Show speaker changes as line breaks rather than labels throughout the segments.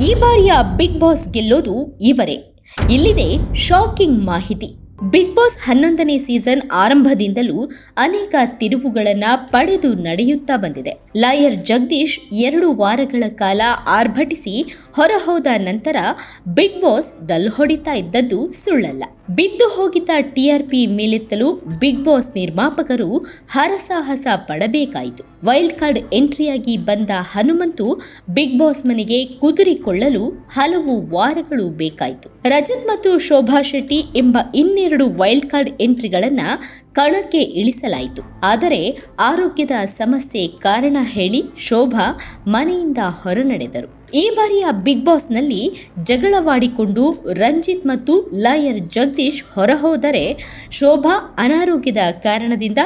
ಈ ಬಾರಿಯ big boss ಗೆಲ್ಲೋದು ಇವರೇ. ಇಲ್ಲಿದೆ ಶಾಕಿಂಗ್ ಮಾಹಿತಿ. ಬಿಗ್ ಬಾಸ್ ಹನ್ನೊಂದನೇ ಸೀಸನ್ ಆರಂಭದಿಂದಲೂ ಅನೇಕ ತಿರುವುಗಳನ್ನು ಪಡೆದು ನಡೆಯುತ್ತಾ ಬಂದಿದೆ. ಲಾಯರ್ ಜಗದೀಶ್ ಎರಡು ವಾರಗಳ ಕಾಲ ಆರ್ಭಟಿಸಿ ಹೊರಹೋದ ನಂತರ ಬಿಗ್ ಬಾಸ್ ಡಲ್ ಹೊಡಿತಾ ಇದ್ದದ್ದು ಸುಳ್ಳಲ್ಲ. ಬಿದ್ದು ಹೋಗಿದ್ದ ಟಿಆರ್ಪಿ ಮೇಲೆತ್ತಲು ಬಿಗ್ ಬಾಸ್ ನಿರ್ಮಾಪಕರು ಹರಸಾಹಸ ಪಡಬೇಕಾಯಿತು. ವೈಲ್ಡ್ ಕಾರ್ಡ್ ಎಂಟ್ರಿಯಾಗಿ ಬಂದ ಹನುಮಂತು ಬಿಗ್ ಬಾಸ್ ಮನೆಗೆ ಕುದುರಿಕೊಳ್ಳಲು ಹಲವು ವಾರಗಳು ಬೇಕಾಯಿತು. ರಜತ್ ಮತ್ತು ಶೋಭಾ ಶೆಟ್ಟಿ ಎಂಬ ಇನ್ನೆರಡು ವೈಲ್ಡ್ ಕಾರ್ಡ್ ಎಂಟ್ರಿಗಳನ್ನು ಕಣಕ್ಕೆ ಇಳಿಸಲಾಯಿತು. ಆದರೆ ಆರೋಗ್ಯದ ಸಮಸ್ಯೆ ಕಾರಣ ಹೇಳಿ ಶೋಭಾ ಮನೆಯಿಂದ ಹೊರನಡೆದರು. ಈ ಬಾರಿಯ ಬಿಗ್ ಬಾಸ್ನಲ್ಲಿ ಜಗಳವಾಡಿಕೊಂಡು ರಂಜಿತ್ ಮತ್ತು ಲಾಯರ್ ಜಗದೀಶ್ ಹೊರಹೋದರೆ ಶೋಭಾ ಅನಾರೋಗ್ಯದ ಕಾರಣದಿಂದ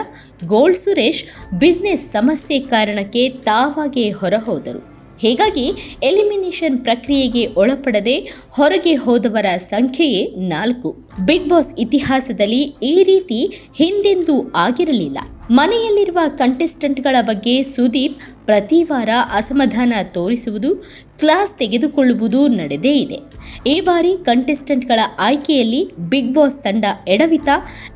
ಗೋಲ್ಡ್ ಸುರೇಶ್ ಬಿಸ್ನೆಸ್ ಸಮಸ್ಯೆ ಕಾರಣಕ್ಕೆ ತಾವಾಗೇ ಹೊರಹೋದರು. ಹೀಗಾಗಿ ಎಲಿಮಿನೇಷನ್ ಪ್ರಕ್ರಿಯೆಗೆ ಒಳಪಡದೆ ಹೊರಗೆ ಹೋದವರ ಸಂಖ್ಯೆಯೇ ನಾಲ್ಕು. ಬಿಗ್ ಬಾಸ್ ಇತಿಹಾಸದಲ್ಲಿ ಈ ರೀತಿ ಹಿಂದೆಂದೂ ಆಗಿರಲಿಲ್ಲ. ಮನೆಯಲ್ಲಿರುವ ಕಂಟೆಸ್ಟೆಂಟ್ಗಳ ಬಗ್ಗೆ ಸುದೀಪ್ ಪ್ರತಿ ವಾರ ಅಸಮಾಧಾನ ತೋರಿಸುವುದು, ಕ್ಲಾಸ್ ತೆಗೆದುಕೊಳ್ಳುವುದು ನಡೆದೇ ಇದೆ. ಈ ಬಾರಿ ಕಂಟೆಸ್ಟೆಂಟ್ಗಳ ಆಯ್ಕೆಯಲ್ಲಿ ಬಿಗ್ ಬಾಸ್ ತಂಡ ಎಡವಿತ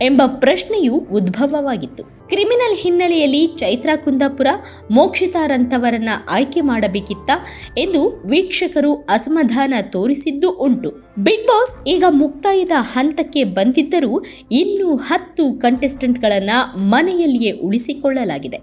ಎಂಬ ಪ್ರಶ್ನೆಯೂ ಉದ್ಭವವಾಗಿತ್ತು. ಕ್ರಿಮಿನಲ್ ಹಿನ್ನೆಲೆಯಲ್ಲಿ ಚೈತ್ರಾ ಕುಂದಾಪುರ ಮೋಕ್ಷಿತಾರಂಥವರನ್ನ ಆಯ್ಕೆ ಮಾಡಬೇಕಿತ್ತ ಎಂದು ವೀಕ್ಷಕರು ಅಸಮಾಧಾನ ತೋರಿಸಿದ್ದು ಉಂಟು. ಬಿಗ್ ಬಾಸ್ ಈಗ ಮುಕ್ತಾಯದ ಹಂತಕ್ಕೆ ಬಂದಿದ್ದರೂ ಇನ್ನೂ ಹತ್ತು ಕಂಟೆಸ್ಟೆಂಟ್ಗಳನ್ನು ಮನೆಯಲ್ಲಿಯೇ ಉಳಿಸಿಕೊಳ್ಳಲಾಗಿದೆ.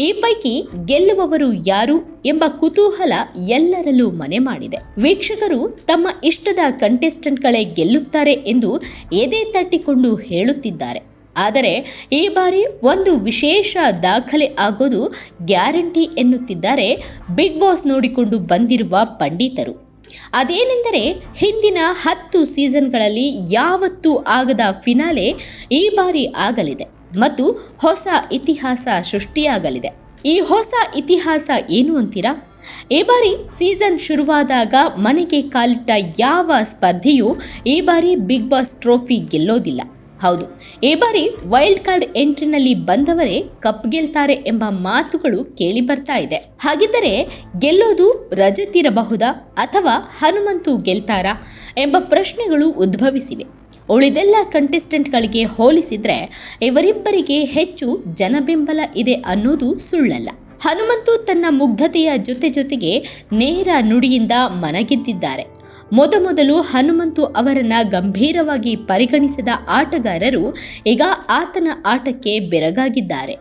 ಈ ಪೈಕಿ ಗೆಲ್ಲುವವರು ಯಾರು ಎಂಬ ಕುತೂಹಲ ಎಲ್ಲರಲ್ಲೂ ಮನೆ ಮಾಡಿದೆ. ವೀಕ್ಷಕರು ತಮ್ಮ ಇಷ್ಟದ ಕಂಟೆಸ್ಟೆಂಟ್ಗಳೇ ಗೆಲ್ಲುತ್ತಾರೆ ಎಂದು ಎದೆ ತಟ್ಟಿಕೊಂಡು ಹೇಳುತ್ತಿದ್ದಾರೆ. ಆದರೆ ಈ ಬಾರಿ ಒಂದು ವಿಶೇಷ ದಾಖಲೆ ಆಗೋದು ಗ್ಯಾರಂಟಿ ಎನ್ನುತ್ತಿದ್ದಾರೆ ಬಿಗ್ ಬಾಸ್ ನೋಡಿಕೊಂಡು ಬಂದಿರುವ ಪಂಡಿತರು. ಅದೇನೆಂದರೆ ಹಿಂದಿನ ಹತ್ತು ಸೀಸನ್ಗಳಲ್ಲಿ ಯಾವತ್ತೂ ಆಗದ ಫಿನಾಲೆ ಈ ಬಾರಿ ಆಗಲಿದೆ ಮತ್ತು ಹೊಸ ಇತಿಹಾಸ ಸೃಷ್ಟಿಯಾಗಲಿದೆ. ಈ ಹೊಸ ಇತಿಹಾಸ ಏನು ಅಂತೀರಾ? ಈ ಬಾರಿ ಸೀಸನ್ ಶುರುವಾದಾಗ ಮನೆಗೆ ಕಾಲಿಟ್ಟ ಯಾವ ಸ್ಪರ್ಧೆಯೂ ಈ ಬಾರಿ ಬಿಗ್ ಬಾಸ್ ಟ್ರೋಫಿ ಗೆಲ್ಲೋದಿಲ್ಲ. ಹೌದು. ಈ ಬಾರಿ ವೈಲ್ಡ್ ಕಾರ್ಡ್ ಎಂಟ್ರಿನಲ್ಲಿ ಬಂದವರೇ ಕಪ್ ಗೆಲ್ತಾರೆ ಎಂಬ ಮಾತುಗಳು ಕೇಳಿ ಬರ್ತಾ ಇದೆ. ಹಾಗಿದ್ದರೆ ಗೆಲ್ಲೋದು ರಜತ್ ಇರಬಹುದಾ ಅಥವಾ ಹನುಮಂತು ಗೆಲ್ತಾರಾ ಎಂಬ ಪ್ರಶ್ನೆಗಳು ಉದ್ಭವಿಸಿವೆ. ಉಳಿದೆಲ್ಲ ಕಂಟೆಸ್ಟೆಂಟ್ಗಳಿಗೆ ಹೋಲಿಸಿದ್ರೆ ಇವರಿಬ್ಬರಿಗೆ ಹೆಚ್ಚು ಜನಬೆಂಬಲ ಇದೆ ಅನ್ನೋದು ಸುಳ್ಳಲ್ಲ. ಹನುಮಂತು ತನ್ನ ಮುಗ್ಧತೆಯ ಜೊತೆ ಜೊತೆಗೆ ನೇರ ನುಡಿಯಿಂದ ಮನಗೆದ್ದಿದ್ದಾರೆ. ಮೊದಮೊದಲು ಹನುಮಂತು ಅವರನ್ನ ಗಂಭೀರವಾಗಿ ಪರಿಗಣಿಸಿದ ಆಟಗಾರರು ಈಗ ಆತನ ಆಟಕ್ಕೆ ಬೆರಗಾಗಿದ್ದಾರೆ.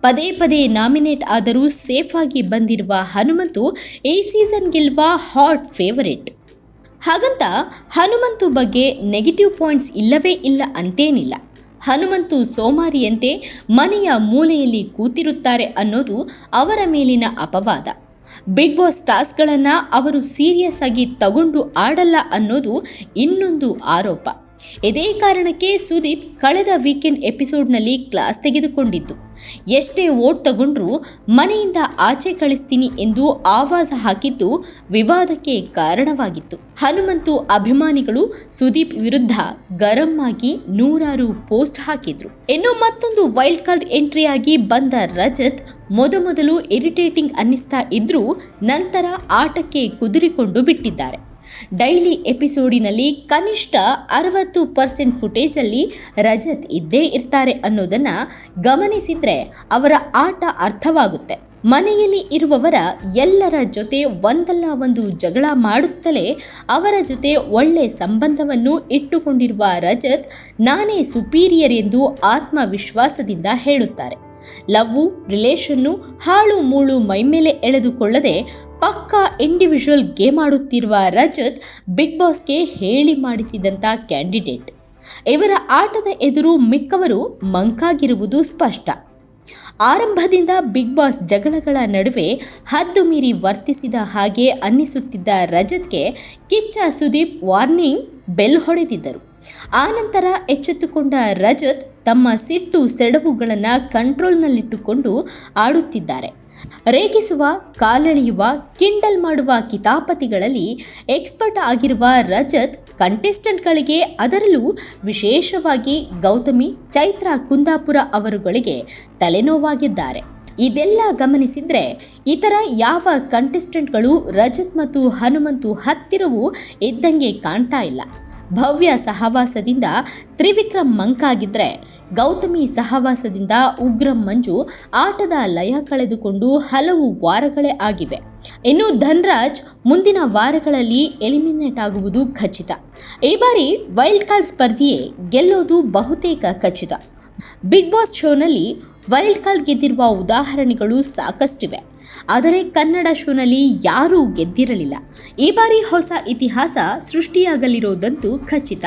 ಪದೇ ಪದೇ ನಾಮಿನೇಟ್ ಆದರೂ ಸೇಫ್ ಆಗಿ ಬಂದಿರುವ ಹನುಮಂತು ಈ ಸೀಸನ್ ಗೆಲ್ಲುವ ಹಾಟ್ ಫೇವರೇಟ್. ಹಾಗಂತ ಹನುಮಂತು ಬಗ್ಗೆ ನೆಗೆಟಿವ್ ಪಾಯಿಂಟ್ಸ್ ಇಲ್ಲವೇ ಇಲ್ಲ ಅಂತೇನಿಲ್ಲ. ಹನುಮಂತು ಸೋಮಾರಿಯಂತೆ ಮನೆಯ ಮೂಲೆಯಲ್ಲಿ ಕೂತಿರುತ್ತಾರೆ ಅನ್ನೋದು ಅವರ ಮೇಲಿನ ಅಪವಾದ. ಬಿಗ್ ಬಾಸ್ ಟಾಸ್ಕ್ಗಳನ್ನು ಅವರು ಸೀರಿಯಸ್ ಆಗಿ ತಗೊಂಡು ಆಡಲ್ಲ ಅನ್ನೋದು ಇನ್ನೊಂದು ಆರೋಪ. ಇದೇ ಕಾರಣಕ್ಕೆ ಸುದೀಪ್ ಕಳೆದ ವೀಕೆಂಡ್ ಎಪಿಸೋಡ್ನಲ್ಲಿ ಕ್ಲಾಸ್ ತೆಗೆದುಕೊಂಡಿದ್ದು. ಎಷ್ಟೇ ಓಟ್ ತಗೊಂಡ್ರೂ ಮನೆಯಿಂದ ಆಚೆ ಕಳಿಸ್ತೀನಿ ಎಂದು ಆವಾಜ ಹಾಕಿದ್ದು ವಿವಾದಕ್ಕೆ ಕಾರಣವಾಗಿತ್ತು. ಹನುಮಂತು ಅಭಿಮಾನಿಗಳು ಸುದೀಪ್ ವಿರುದ್ಧ ಗರಂ ಆಗಿ ನೂರಾರು ಪೋಸ್ಟ್ ಹಾಕಿದ್ರು. ಇನ್ನು ಮತ್ತೊಂದು ವೈಲ್ಡ್ ಕಾರ್ಡ್ ಎಂಟ್ರಿಯಾಗಿ ಬಂದ ರಜತ್ ಮೊದಮೊದಲು ಇರಿಟೇಟಿಂಗ್ ಅನ್ನಿಸ್ತಾ ಇದ್ರೂ ನಂತರ ಆಟಕ್ಕೆ ಕುದುರಿಕೊಂಡು ಬಿಟ್ಟಿದ್ದಾರೆ. ಡೈಲಿ ಎಪಿಸೋಡಿನಲ್ಲಿ ಕನಿಷ್ಠ ಅರವತ್ತು ಪರ್ಸೆಂಟ್ ಫುಟೇಜಲ್ಲಿ ರಜತ್ ಇದ್ದೇ ಇರ್ತಾರೆ ಅನ್ನೋದನ್ನು ಗಮನಿಸಿದರೆ ಅವರ ಆಟ ಅರ್ಥವಾಗುತ್ತೆ. ಮನೆಯಲ್ಲಿ ಇರುವವರ ಎಲ್ಲರ ಜೊತೆ ಒಂದಲ್ಲ ಒಂದು ಜಗಳ ಮಾಡುತ್ತಲೇ ಅವರ ಜೊತೆ ಒಳ್ಳೆ ಸಂಬಂಧವನ್ನು ಇಟ್ಟುಕೊಂಡಿರುವ ರಜತ್ ನಾನೇ ಸುಪೀರಿಯರ್ ಎಂದು ಆತ್ಮವಿಶ್ವಾಸದಿಂದ ಹೇಳುತ್ತಾರೆ. ಲವ್ವು ರಿಲೇಷನ್ನು ಹಾಳು, ಮೂಳು ಮೈಮೇಲೆ ಎಳೆದುಕೊಳ್ಳದೆ ಪಕ್ಕಾ ಇಂಡಿವಿಜುವಲ್ ಗೇಮ್ ಆಡುತ್ತಿರುವ ರಜತ್ ಬಿಗ್ ಬಾಸ್ಗೆ ಹೇಳಿ ಮಾಡಿಸಿದಂಥ ಕ್ಯಾಂಡಿಡೇಟ್. ಇವರ ಆಟದ ಎದುರು ಮಿಕ್ಕವರು ಮಂಕಾಗಿರುವುದು ಸ್ಪಷ್ಟ. ಆರಂಭದಿಂದ ಬಿಗ್ ಬಾಸ್ ಜಗಳಗಳ ನಡುವೆ ಹದ್ದು ಮೀರಿ ವರ್ತಿಸಿದ ಹಾಗೆ ಅನ್ನಿಸುತ್ತಿದ್ದ ರಜತ್ಗೆ ಕಿಚ್ಚ ಸುದೀಪ್ ವಾರ್ನಿಂಗ್ ಬೆಲ್ ಹೊಡೆದಿದ್ದರು. ಆನಂತರ ಎಚ್ಚೆತ್ತುಕೊಂಡ ರಜತ್ ತಮ್ಮ ಸಿಟ್ಟು ಸೆಡವುಗಳನ್ನು ಕಂಟ್ರೋಲ್ನಲ್ಲಿಟ್ಟುಕೊಂಡು ಆಡುತ್ತಿದ್ದಾರೆ. ರೇಗಿಸುವ, ಕಾಲೆಳೆಯುವ, ಕಿಂಡಲ್ ಮಾಡುವ ಕಿತಾಪತಿಗಳಲ್ಲಿ ಎಕ್ಸ್ಪರ್ಟ್ ಆಗಿರುವ ರಜತ್ ಕಂಟೆಸ್ಟೆಂಟ್ಗಳಿಗೆ ಅದರಲ್ಲೂ ವಿಶೇಷವಾಗಿ ಗೌತಮಿ, ಚೈತ್ರ ಕುಂದಾಪುರ ಅವರುಗಳಿಗೆ ತಲೆನೋವಾಗಿದ್ದಾರೆ. ಇದೆಲ್ಲ ಗಮನಿಸಿದ್ರೆ ಇತರ ಯಾವ ಕಂಟೆಸ್ಟೆಂಟ್ಗಳು ರಜತ್ ಮತ್ತು ಹನುಮಂತು ಹತ್ತಿರವೂ ಇದ್ದಂಗೆ ಕಾಣ್ತಾ ಇಲ್ಲ. ಭವ್ಯ ಸಹವಾಸದಿಂದ ತ್ರಿವಿಕ್ರಮ್ ಮಂಕಾಗಿದ್ರೆ, ಗೌತಮಿ ಸಹವಾಸದಿಂದ ಉಗ್ರಂ ಮಂಜು ಆಟದ ಲಯ ಕಳೆದುಕೊಂಡು ಹಲವು ವಾರಗಳೇ ಆಗಿವೆ. ಇನ್ನು ಧನ್ರಾಜ್ ಮುಂದಿನ ವಾರಗಳಲ್ಲಿ ಎಲಿಮಿನೇಟ್ ಆಗುವುದು ಖಚಿತ. ಈ ಬಾರಿ ವೈಲ್ಡ್ ಕಾರ್ಡ್ ಸ್ಪರ್ಧೆಯೇ ಗೆಲ್ಲೋದು ಬಹುತೇಕ ಖಚಿತ. ಬಿಗ್ ಬಾಸ್ ಶೋನಲ್ಲಿ ವೈಲ್ಡ್ ಕಾರ್ಡ್ ಗೆದ್ದಿರುವ ಉದಾಹರಣೆಗಳು ಸಾಕಷ್ಟಿವೆ. ಆದರೆ ಕನ್ನಡ ಶೋನಲ್ಲಿ ಯಾರೂ ಗೆದ್ದಿರಲಿಲ್ಲ. ಈ ಬಾರಿ ಹೊಸ ಇತಿಹಾಸ ಸೃಷ್ಟಿಯಾಗಲಿರೋದಂತೂ ಖಚಿತ.